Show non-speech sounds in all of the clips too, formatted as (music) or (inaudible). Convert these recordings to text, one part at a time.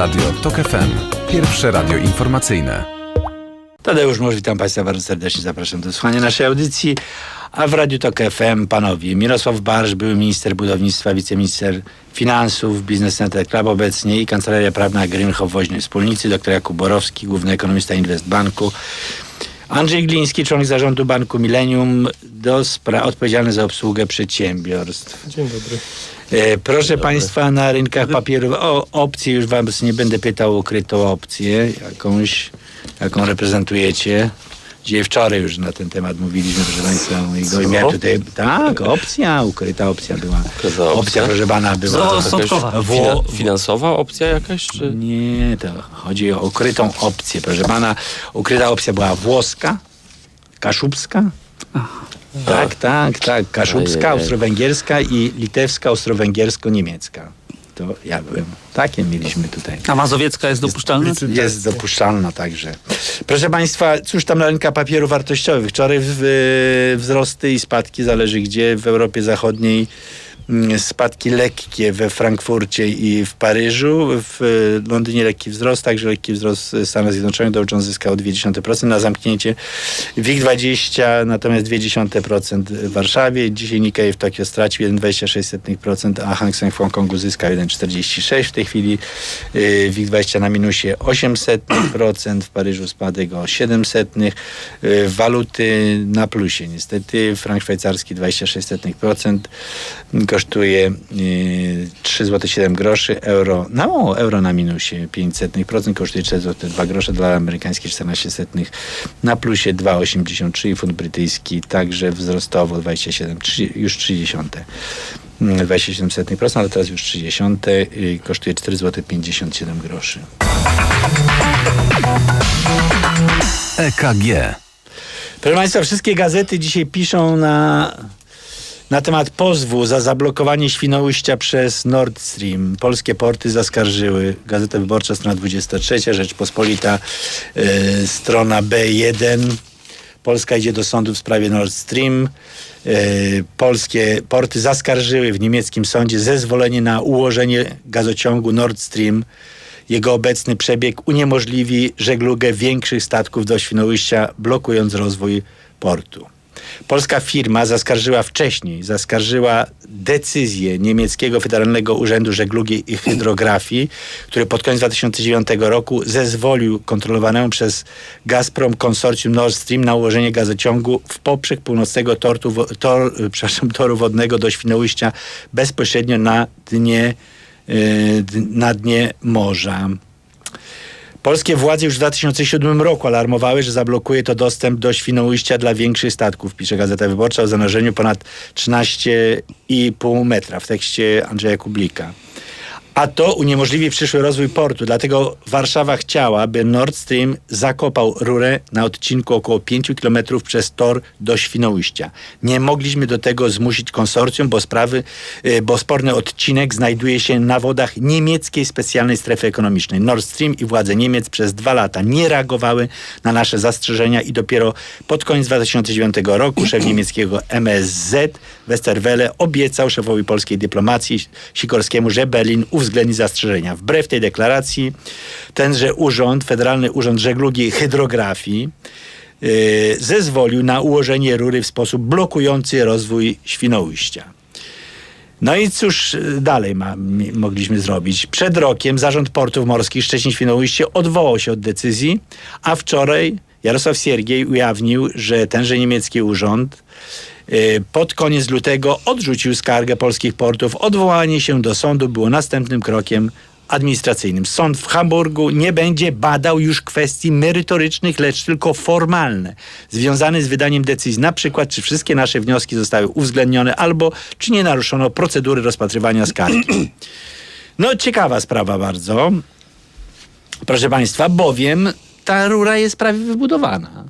Radio TOK FM. Pierwsze radio informacyjne. Tadeusz Mąż, witam Państwa bardzo serdecznie. Zapraszam do słuchania naszej audycji. A w Radiu TOK FM panowie Mirosław Barsz, były minister budownictwa, wiceminister finansów, Business Center Club obecnie i Kancelaria Prawna Greenhoff Woźnej Wspólnicy, dr Jakub Borowski, główny ekonomista Investbanku. Andrzej Gliński, członek zarządu Banku Millennium, do spra- odpowiedzialny za obsługę przedsiębiorstw. Dzień dobry. E, proszę Państwa, na rynkach papierów o opcje już Was nie będę pytał o ukrytą opcję, jakąś, jaką reprezentujecie. Dzisiaj wczoraj już na ten temat mówiliśmy, proszę Państwa, mojego imienia tutaj. Tak, opcja, ukryta opcja była. Ukryta opcja? Opcja, proszę Pana, była. Wło- fina- finansowa opcja jakaś? Czy? Nie, to chodzi o ukrytą opcję, proszę Pana. Ukryta opcja była włoska, kaszubska. Tak, tak, tak. Kaszubska, austro-węgierska i litewska, austro-węgiersko-niemiecka. To ja byłem. Takie mieliśmy tutaj. A mazowiecka jest dopuszczalna? Jest dopuszczalna także. Proszę Państwa, cóż tam na rynkach papierów wartościowych? Wczoraj w, wzrosty i spadki, zależy gdzie, w Europie Zachodniej spadki lekkie we Frankfurcie i w Paryżu. W e, Londynie lekki wzrost, także lekki wzrost w Stanach Zjednoczonych. Dow Jones zyskał 0,2% na zamknięcie. WIG20 natomiast 0,2% w Warszawie. Dzisiaj Nikkei w Tokio stracił 1,26%, a Hang Seng w Hongkongu zyskał 1,46%. W tej chwili y, WIG20 na minusie 800%, w Paryżu spadek o 700%. Y, waluty na plusie niestety. Frank szwajcarski 26%, kosztuje y, 3 zł 7 groszy, euro, no euro na minusie 500%, kosztuje 4 zł 2 grosze, dolar amerykański 14 setnych, na plusie 2,83 i funt brytyjski także wzrostowo 27, 3, już 30. mm, 27%, ale teraz już 30, y, kosztuje 4 zł 57 groszy. EKG. Proszę Państwa, wszystkie gazety dzisiaj piszą na, na temat pozwu za zablokowanie Świnoujścia przez Nord Stream. Polskie porty zaskarżyły. Gazeta Wyborcza, strona 23, Rzeczpospolita, y, strona B1. Polska idzie do sądu w sprawie Nord Stream. Y, polskie porty zaskarżyły w niemieckim sądzie zezwolenie na ułożenie gazociągu Nord Stream. Jego obecny przebieg uniemożliwi żeglugę większych statków do Świnoujścia, blokując rozwój portu. Polska firma zaskarżyła wcześniej, zaskarżyła decyzję niemieckiego Federalnego Urzędu Żeglugi i Hydrografii, który pod koniec 2009 roku zezwolił kontrolowanemu przez Gazprom konsorcjum Nord Stream na ułożenie gazociągu w poprzek północnego tortu, tor, (laughs) przepraszam, toru wodnego do Świnoujścia bezpośrednio na dnie, d- na dnie morza. Polskie władze już w 2007 roku alarmowały, że zablokuje to dostęp do Świnoujścia dla większych statków, pisze Gazeta Wyborcza o zanurzeniu ponad 13,5 metra w tekście Andrzeja Kublika. A to uniemożliwi przyszły rozwój portu. Dlatego Warszawa chciała, by Nord Stream zakopał rurę na odcinku około 5 km przez tor do Świnoujścia. Nie mogliśmy do tego zmusić konsorcjum, bo sprawy, y, bo sporny odcinek znajduje się na wodach niemieckiej specjalnej strefy ekonomicznej. Nord Stream i władze Niemiec przez dwa lata nie reagowały na nasze zastrzeżenia i dopiero pod koniec 2009 roku szef niemieckiego MSZ Westerwelle obiecał szefowi polskiej dyplomacji Sikorskiemu, że Berlin uwzględni zastrzeżenia. Wbrew tej deklaracji tenże urząd, Federalny Urząd Żeglugi i Hydrografii yy, zezwolił na ułożenie rury w sposób blokujący rozwój Świnoujścia. No i cóż dalej ma, mogliśmy zrobić? Przed rokiem Zarząd Portów Morskich Szczecin-Świnoujście odwołał się od decyzji, a wczoraj Jarosław Siergiej ujawnił, że tenże niemiecki urząd pod koniec lutego odrzucił skargę polskich portów. Odwołanie się do sądu było następnym krokiem administracyjnym. Sąd w Hamburgu nie będzie badał już kwestii merytorycznych, lecz tylko formalne, związane z wydaniem decyzji. Na przykład, czy wszystkie nasze wnioski zostały uwzględnione, albo czy nie naruszono procedury rozpatrywania skargi. No, ciekawa sprawa bardzo. Proszę Państwa, bowiem ta rura jest prawie wybudowana.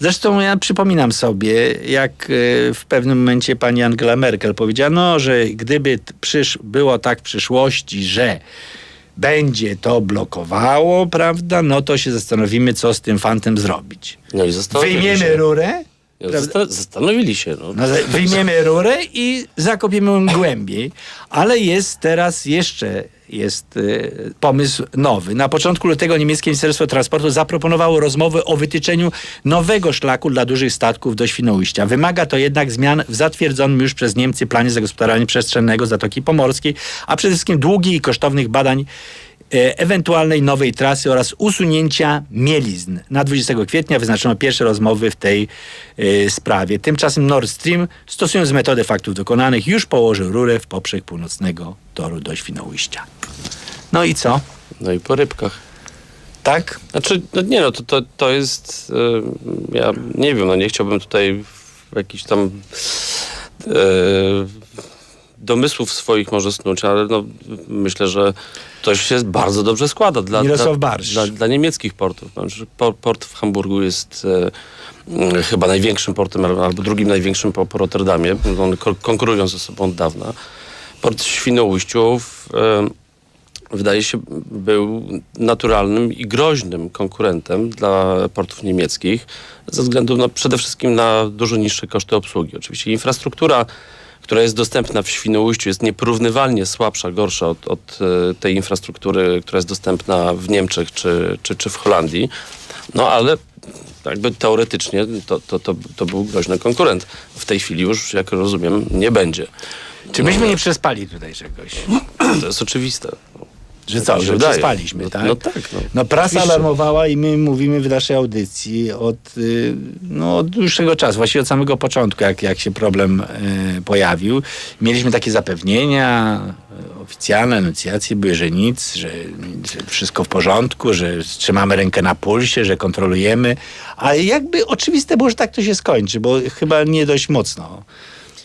Zresztą ja przypominam sobie, jak e, w pewnym momencie pani Angela Merkel powiedziała, no, że gdyby przysz, było tak w przyszłości, że będzie to blokowało, prawda, no to się zastanowimy, co z tym fantem zrobić. No i Wyjmiemy się. rurę? Zasta- zastanowili się. No. no, wyjmiemy rurę i zakopiemy ją głębiej. Ale jest teraz jeszcze jest y, pomysł nowy. Na początku lutego niemieckie Ministerstwo Transportu zaproponowało rozmowy o wytyczeniu nowego szlaku dla dużych statków do Świnoujścia. Wymaga to jednak zmian w zatwierdzonym już przez Niemcy planie zagospodarowania przestrzennego Zatoki Pomorskiej, a przede wszystkim długich i kosztownych badań ewentualnej nowej trasy oraz usunięcia mielizn. Na 20 kwietnia wyznaczono pierwsze rozmowy w tej e, sprawie. Tymczasem Nord Stream, stosując metodę faktów dokonanych, już położył rurę w poprzek północnego toru do Świnoujścia. No i co? No i po rybkach. Tak? Znaczy, no nie no, to, to, to jest, y, ja nie wiem, no nie chciałbym tutaj w jakiś tam y, domysłów swoich może snuć, ale no, myślę, że to się bardzo dobrze składa dla, dla, dla, dla niemieckich portów. Znaczy, por- Port w Hamburgu jest e, chyba największym portem, albo drugim największym po, po Rotterdamie. One ko- konkurują ze sobą od dawna. Port Świnoujściu w, e, wydaje się był naturalnym i groźnym konkurentem dla portów niemieckich ze względu na, przede wszystkim na dużo niższe koszty obsługi. Oczywiście infrastruktura, która jest dostępna w Świnoujściu jest nieporównywalnie słabsza, gorsza od, od e, tej infrastruktury, która jest dostępna w Niemczech czy, czy, czy w Holandii. No ale jakby teoretycznie to, to, to, to był groźny konkurent. W tej chwili już, jak rozumiem, nie będzie. Czy myśmy nie przespali tutaj czegoś? To jest oczywiste. Że się że wydaje. przespaliśmy, no, tak? No tak. No. No prasa Oczywiście. alarmowała i my mówimy w naszej audycji od, y, no, od dłuższego czasu, właściwie od samego początku, jak, jak się problem y, pojawił. Mieliśmy takie zapewnienia y, oficjalne, enuncjacje były, że nic, że, że wszystko w porządku, że trzymamy rękę na pulsie, że kontrolujemy, a jakby oczywiste było, że tak to się skończy, bo chyba nie dość mocno.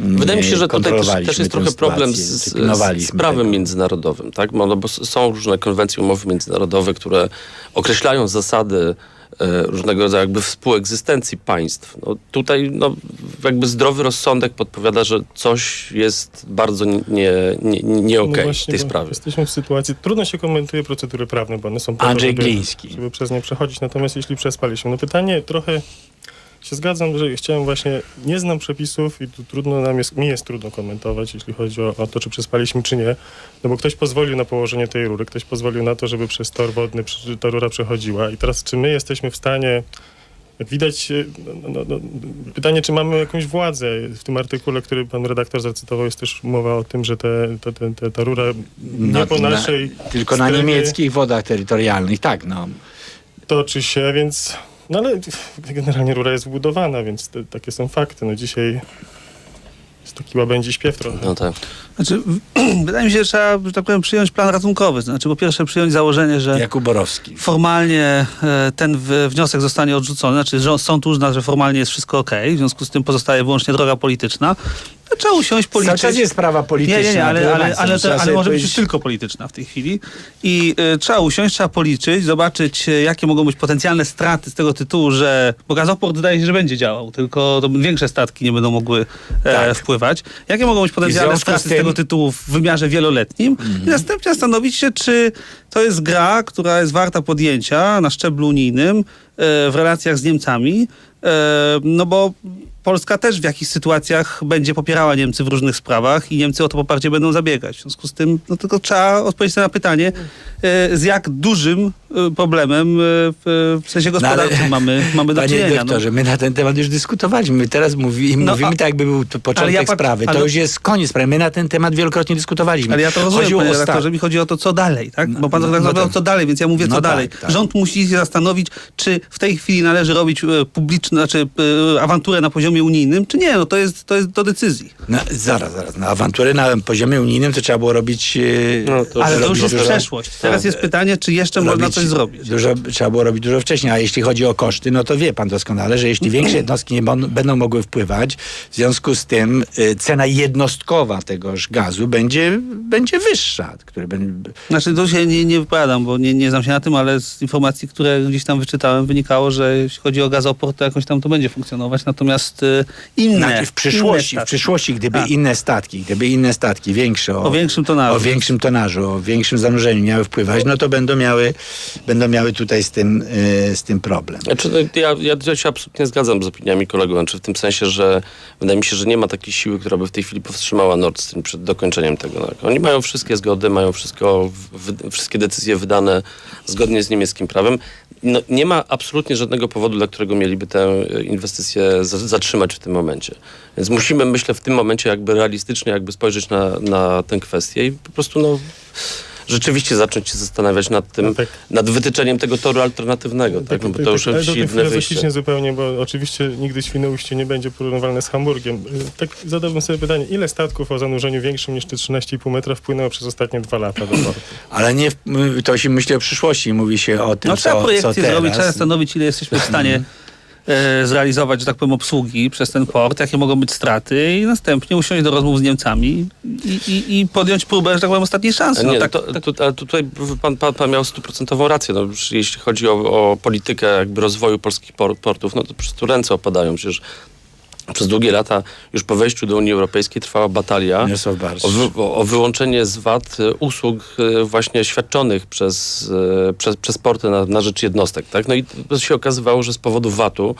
Mm, Wydaje mi się, że tutaj też, też jest trochę problem sytuację, z, z, prawem tego. międzynarodowym, tak? No, no bo są różne konwencje, umowy międzynarodowe, które określają zasady e, różnego rodzaju jakby współegzystencji państw. No, tutaj no, jakby zdrowy rozsądek podpowiada, że coś jest bardzo nie, nie, nie, nie okej w No właśnie, tej sprawie. Jesteśmy w sytuacji, trudno się komentuje procedury prawne, bo one są po to, Andrzej żeby, Gliński. żeby przez nie przechodzić. Natomiast jeśli przespaliśmy, no pytanie trochę się zgadzam, że chciałem właśnie, nie znam przepisów i tu trudno nam jest, mi jest trudno komentować, jeśli chodzi o, o to, czy przespaliśmy, czy nie, no bo ktoś pozwolił na położenie tej rury, ktoś pozwolił na to, żeby przez tor wodny ta rura przechodziła i teraz czy my jesteśmy w stanie jak widać, e, no, no, no, pytanie, czy mamy jakąś władzę. W tym artykule, który pan redaktor zacytował, jest też mowa o tym, że te, te, te, te, ta rura nie No, po na- naszej Tylko na strefie niemieckich wodach terytorialnych, tak, no. toczy się, więc... No ale generalnie rura jest wbudowana, więc te, takie są fakty. No dzisiaj jest taki łabędzi śpiew trochę. No tak. Znaczy, (clears throat) wydaje mi się, że trzeba, że tak powiem, przyjąć plan ratunkowy. Znaczy, po pierwsze przyjąć założenie, że Jakub Borowski. formalnie e, ten w- wniosek zostanie odrzucony, znaczy że sąd uzna, że formalnie jest wszystko ok, w związku z tym pozostaje wyłącznie droga polityczna. To trzeba usiąść, Cały policzyć. czas jest sprawa polityczna. Nie, nie, nie, ale, ale, ale, trzeba ale może być tylko polityczna w tej chwili. I y, trzeba usiąść, trzeba policzyć, zobaczyć, y, jakie mogą być potencjalne straty z tego tytułu, że. Bo gazoport wydaje się, że będzie działał, tylko to większe statki nie będą mogły e, Tak. wpływać. Jakie mogą być potencjalne z straty z, tym- tego tytułu w wymiarze wieloletnim? I następnie zastanowić się, czy to jest gra, która jest warta podjęcia na szczeblu unijnym e, w relacjach z Niemcami. E, no bo Polska też w jakichś sytuacjach będzie popierała Niemcy w różnych sprawach i Niemcy o to poparcie będą zabiegać. W związku z tym, no tylko trzeba odpowiedzieć na pytanie, e, z jak dużym e, problemem e, w, sensie gospodarczym ale- (laughs) mamy, mamy do Panie czynienia. No. doktorze, my na ten temat już dyskutowaliśmy. My teraz mówi, No, mówimy a- tak, jakby był to początek ja sprawy. To ale- już jest koniec sprawy. My na ten temat wielokrotnie dyskutowaliśmy. Ale ja to rozumiem, Chodziło panie redaktorze, mi chodzi o to, co dalej, tak? Bo pan No, redaktor no tak. co dalej, więc ja mówię, co No tak, dalej. tak. Rząd musi się zastanowić, czy w tej chwili należy robić publiczne, znaczy awanturę na poziomie unijnym, czy nie, no to jest, to jest do decyzji. No, zaraz, zaraz. Na awanturę na poziomie unijnym to trzeba było robić... e, No, to Ale to już jest dużo- przeszłość. Teraz jest pytanie, czy jeszcze można coś zrobić. Dużo, trzeba było robić dużo wcześniej, a jeśli chodzi o koszty, no to wie pan doskonale, że jeśli większe jednostki nie będą mogły wpływać, w związku z tym y, cena jednostkowa tegoż gazu będzie, będzie wyższa. Który będzie, Znaczy, to się nie, nie wypowiadam, bo nie, nie znam się na tym, ale z informacji, które gdzieś tam wyczytałem, wynikało, że jeśli chodzi o gazoport, to jakoś tam to będzie funkcjonować. Natomiast inne. Znaczy w przyszłości, inne w przyszłości, gdyby Tak. inne statki, gdyby inne statki większe O większym tonażu. o większym tonażu, o większym zanurzeniu miały wpływać, no to będą miały, będą miały tutaj z tym, y, z tym problem. Znaczy, no, ja, ja, ja się absolutnie zgadzam z opiniami kolegów, znaczy w tym sensie, że wydaje mi się, że nie ma takiej siły, która by w tej chwili powstrzymała Nord Stream przed dokończeniem tego. Tak? Oni mają wszystkie zgody, mają wszystko, w, wszystkie decyzje wydane zgodnie z niemieckim prawem. No, nie ma absolutnie żadnego powodu, dla którego mieliby tę e, inwestycję za, zatrzymać w tym momencie. Więc musimy, myślę, w tym momencie jakby realistycznie jakby spojrzeć na, na tę kwestię i po prostu no, rzeczywiście zacząć się zastanawiać nad tym, No tak. nad wytyczeniem tego toru alternatywnego. Tak, no, bo to już ale jest tym inne wyjście. zupełnie, bo oczywiście nigdy Świnoujście nie będzie porównywalne z Hamburgiem. Y, Tak zadałbym sobie pytanie, ile statków o zanurzeniu większym niż te 13,5 metra wpłynęło przez ostatnie dwa lata do portu? Ale nie, w- to się myśli o przyszłości, mówi się o tym, No trzeba co, co projekcję teraz. zrobić, trzeba zastanowić, ile jesteśmy w stanie (clears throat) zrealizować, że tak powiem, obsługi przez ten port, jakie mogą być straty i następnie usiąść do rozmów z Niemcami i, i, i podjąć próbę, że tak powiem, ostatniej szansy. Nie, No, no tak, to, tak, to, tutaj pan, pan, pan miał stuprocentową rację. No, jeśli chodzi o, o politykę jakby rozwoju polskich por, portów, no to po prostu ręce opadają. Przecież przez długie lata, już po wejściu do Unii Europejskiej trwała batalia o, wy, o, wyłączenie z VAT e, usług e, właśnie świadczonych przez, e, przez, przez porty na, na rzecz jednostek. Tak? No i to się okazywało, że z powodu VAT-u,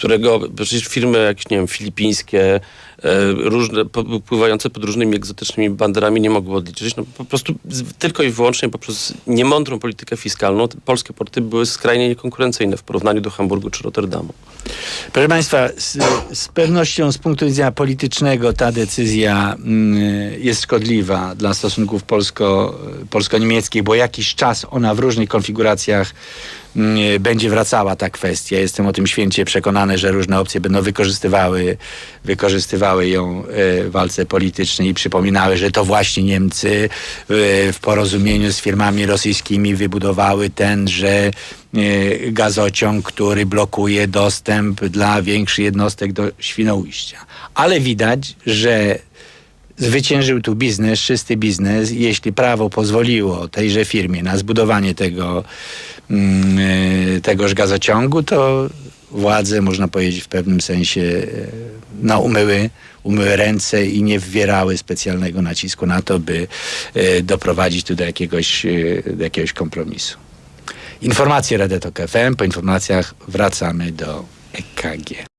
którego przecież firmy jakieś, nie wiem, filipińskie, e, różne, pływające pod różnymi egzotycznymi banderami nie mogły odliczyć. No, po prostu tylko i wyłącznie poprzez niemądrą politykę fiskalną polskie porty były skrajnie niekonkurencyjne w porównaniu do Hamburgu czy Rotterdamu. Proszę Państwa, z, z pewnością z punktu widzenia politycznego ta decyzja mm, jest szkodliwa dla stosunków polsko, polsko-niemieckich, bo jakiś czas ona w różnych konfiguracjach będzie wracała ta kwestia. Jestem o tym święcie przekonany, że różne opcje będą wykorzystywały, wykorzystywały ją e, w walce politycznej i przypominały, że to właśnie Niemcy e, w porozumieniu z firmami rosyjskimi wybudowały tenże gazociąg, który blokuje dostęp dla większych jednostek do Świnoujścia. Ale widać, że zwyciężył tu biznes, czysty biznes. Jeśli prawo pozwoliło tejże firmie na zbudowanie tego, mm, e, tegoż gazociągu, to władze, można powiedzieć, w pewnym sensie e, no, umyły, umyły ręce i nie wywierały specjalnego nacisku na to, by e, doprowadzić tu do jakiegoś, do jakiegoś kompromisu. Informacje Radia Tok FM. Po informacjach wracamy do EKG.